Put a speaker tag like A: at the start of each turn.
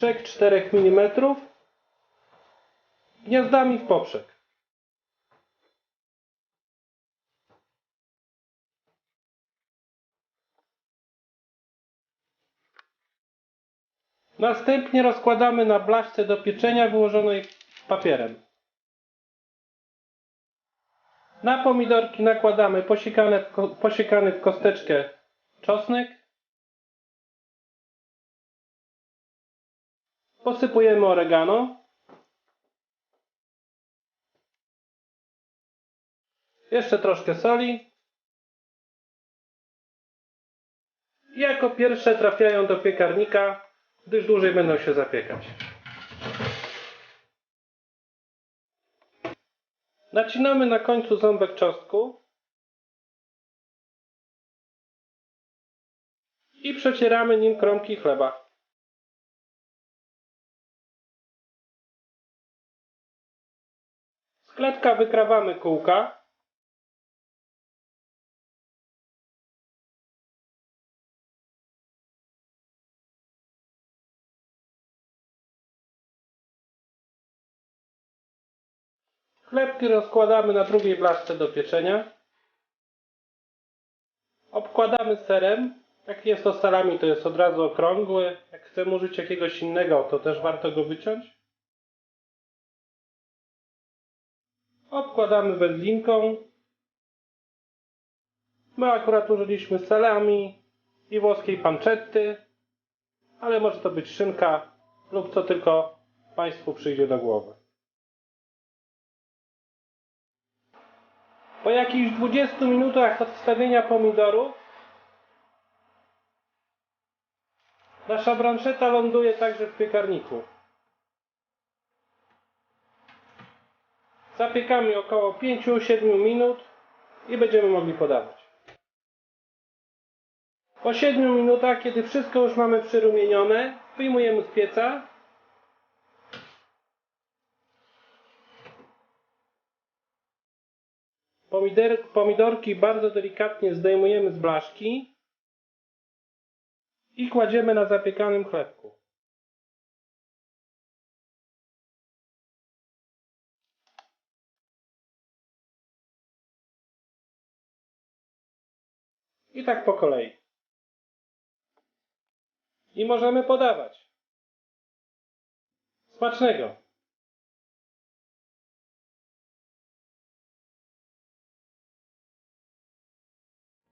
A: 3-4 mm gniazdami w poprzek. Następnie rozkładamy na blaszce do pieczenia wyłożonej papierem. Na pomidorki nakładamy posiekany w kosteczkę czosnek. Posypujemy oregano. Jeszcze troszkę soli. Jako pierwsze trafiają do piekarnika, gdyż dłużej będą się zapiekać. Nacinamy na końcu ząbek czosnku i przecieramy nim kromki chleba. Z wykrawamy kółka. Chlebki rozkładamy na drugiej blaszce do pieczenia. Obkładamy serem. Jak jest to salami, to jest od razu okrągły. Jak chcemy użyć jakiegoś innego, to też warto go wyciąć. Obkładamy wędlinką. My akurat użyliśmy salami i włoskiej pancetty, ale może to być szynka lub co tylko Państwu przyjdzie do głowy. Po jakichś 20 minutach odstawienia pomidorów nasza branszeta ląduje także w piekarniku. Zapiekamy około 5-7 minut i będziemy mogli podawać. Po 7 minutach, kiedy wszystko już mamy przyrumienione, wyjmujemy z pieca Pomider, pomidorki bardzo delikatnie zdejmujemy z blaszki i kładziemy na zapiekanym chlebku. I tak po kolei. I możemy podawać. Smacznego!